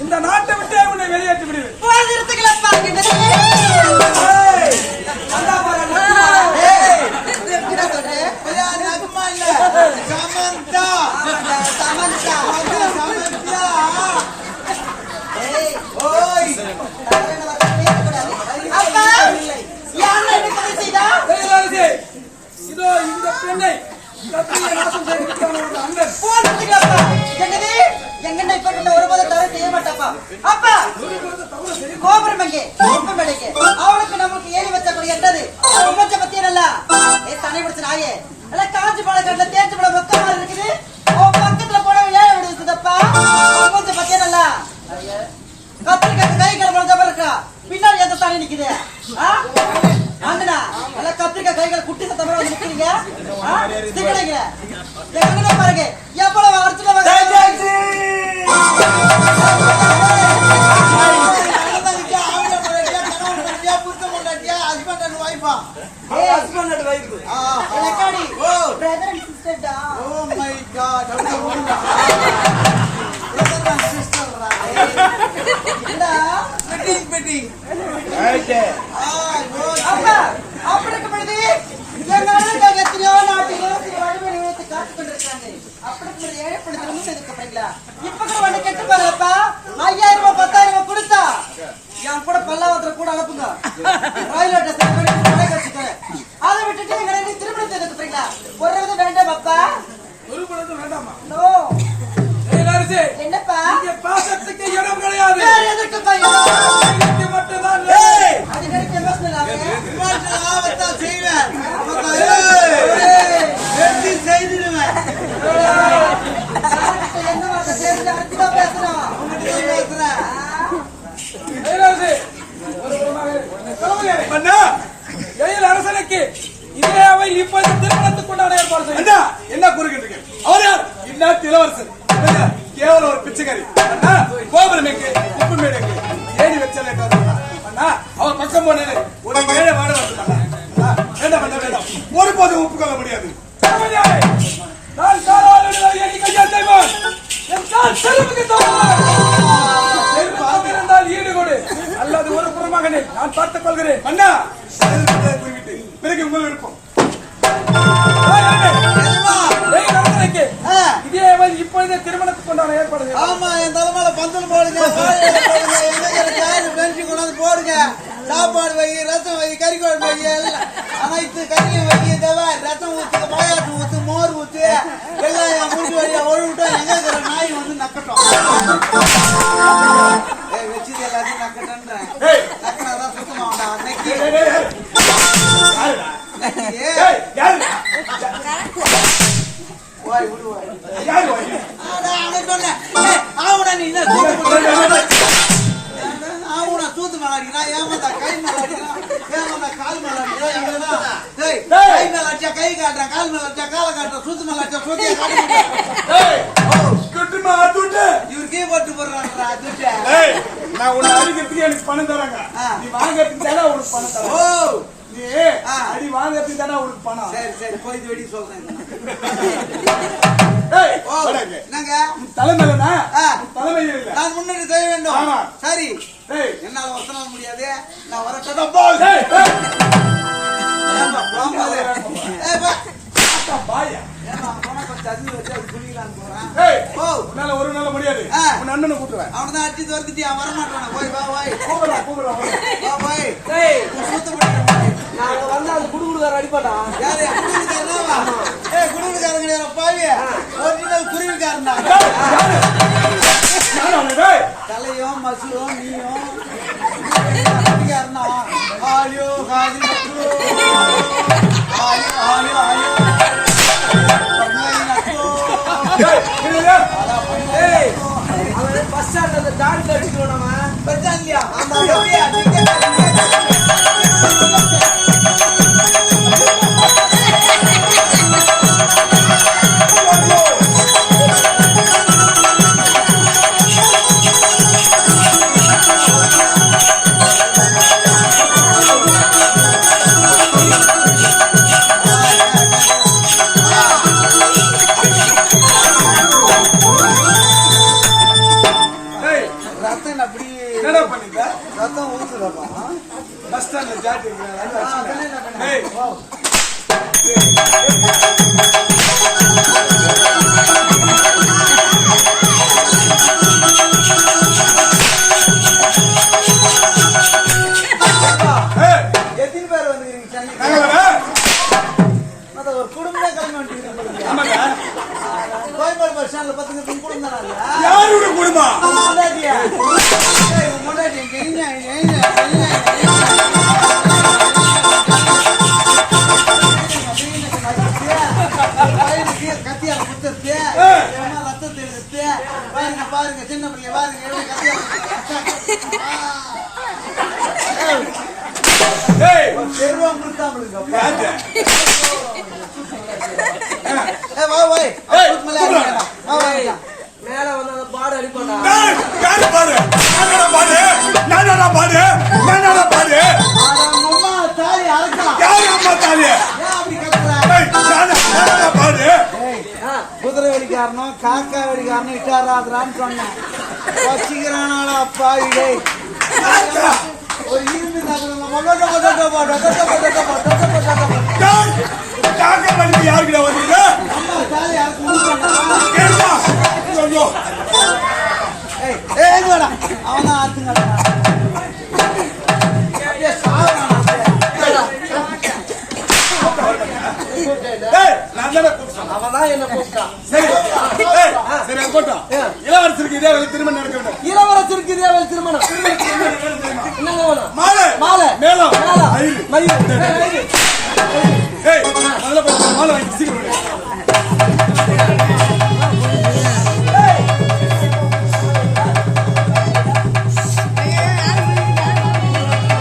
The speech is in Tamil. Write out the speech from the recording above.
இந்த நாட்டை விட்டே உன்னை வெளியேற்றி விடுவேன் போகிறதுக்குலப்பா கிட்டத்தட்ட ஆ? சிக்கனைங்க எங்க பாருங்க. எவ்வளவு அர்ச்சனை அண்ணன் இப்ப கூட கெட்டு ஐயாயிரம் ரூபாய் பத்தாயிரம் ரூபாய் கொடுத்தா? என் கூட பல்லாவத்துல கூட அனுப்புங்க. கழிச்சுக்கிறேன் அதை விட்டுட்டு எங்க திருமணம் செய்து போறீங்களா? ஒரு விதம் வேண்டாம் அப்பா. ஒரு வேண்டாமா தெளிவானது. என்னப்பா? பாசத்துக்கு இடம் கிடையாது. இவர் ஒரு பிச்சைக்காரி. அண்ணா கோபுரம் எங்கே? உப்பு மேடு எங்கே? ஏணி வச்சல அண்ணா அவன் பக்கம் போனது ஒரு ஏழை வாட வேண்டாம் வேண்டாம் வேண்டாம். ஒருபோதும் ஒப்புக்கொள்ள முடியாது. நான் காலால் விடுவதை கையால் என் இருந்தால் ஈடு கொடு. அல்லது ஒரு புறமாக நான் பார்த்துக் கொள்கிறேன். அண்ணா குறிவிட்டு பிறகு உங்கள் விருப்பம். பந்தல் போடுங்க. பெஞ்சு கொண்டாந்து போடுங்க. சாப்பாடு வை ரசம் வை கறி குழம்பு வை அனைத்து கறியும் வை தவிர ரசம் ஊத்து பாயாசம் ஊத்து மோர் ஊத்து. எல்லாம் என் மூட்டு வழியா ஒழுவிட்டோம். எங்க இருக்கிற நாய் வந்து நக்கட்டும். வச்சது எல்லாத்தையும் நக்கட்டன்றேன். நக்கினாதான் சுத்தமாவண்டா ஏய், யாரு? ஓய் விடு நீ நான் உன்னை அடிக்கிறதுக்கு எனக்கு பணம் தராங்க. நீ வாங்கறதுக்கு தானே உனக்கு பணம் ஓ, தரேன் நீ ஆ. அடி வாங்கறதுக்கு தானே உனக்கு பணம். சரி சரி போய் வெடி சொல்றேன். உன் தலைமையில் இல்ல நான் முன்னாடி செய்ய வேண்டும். ஆமா. சரி. ஏய், என்னால வசனால முடியாது. நான் வரட்டா பாயா. ஒரு நாள் முடியாது. ஆ. உன் அண்ணனை கூட்டுவேன். அவனை தான் அடிச்சு துரத்துட்டு அவன் வரமாட்டான. போய் வா போய். கூப்பிடா கூப்பிடா வா போய். சூத்த பண்ணிட்டு நாங்க வந்தா அது குடுகுடுக்கார அடிப்பாடா. யாரு குடுவிக்காரனா ஏய் குடுவிக்காரன் கிடையாது பாவி ஒரிஜினல் குருவிக்காரன்டா யாரு? அவன்? ஏய், தலையும் மசுரும் நீயும். குருவிக்காரனா? ஆலியோ காலி மக்கு ஆலியோ ஆலியோ ஆலியோ குடும்பம் யாரோட குடும்பம் முன்னாடி மேல வா வா மேல வந்து பாடு அடிப்படா பாரு நானடா பாரு நானடா பாரு அம்மா தாலி அறக்கலாம் யாரு அம்மா தாலி நானா குதிரை வெடிக்காரனும் காக்கா வெடிக்காரனும் இட்டாராதுரான்னு சொன்னேன். வச்சுக்கிறானாடா பாவி டேய் ஒரு மணிக்கு யாருக்கிட்ட வந்தீங்க அவன் ஆத்துங்கடா அவன் தான் என்ன கூப்பிட்டான். சரி அது போட்டோம் இளவரசருக்கு இதே வேலை திரும்ப நடக்க வேண்டும் இளவரசருக்கு இதே திருமணம். என்னங்க வேணும்? மாலை. மாலை. மேலம் மயில். மயில்.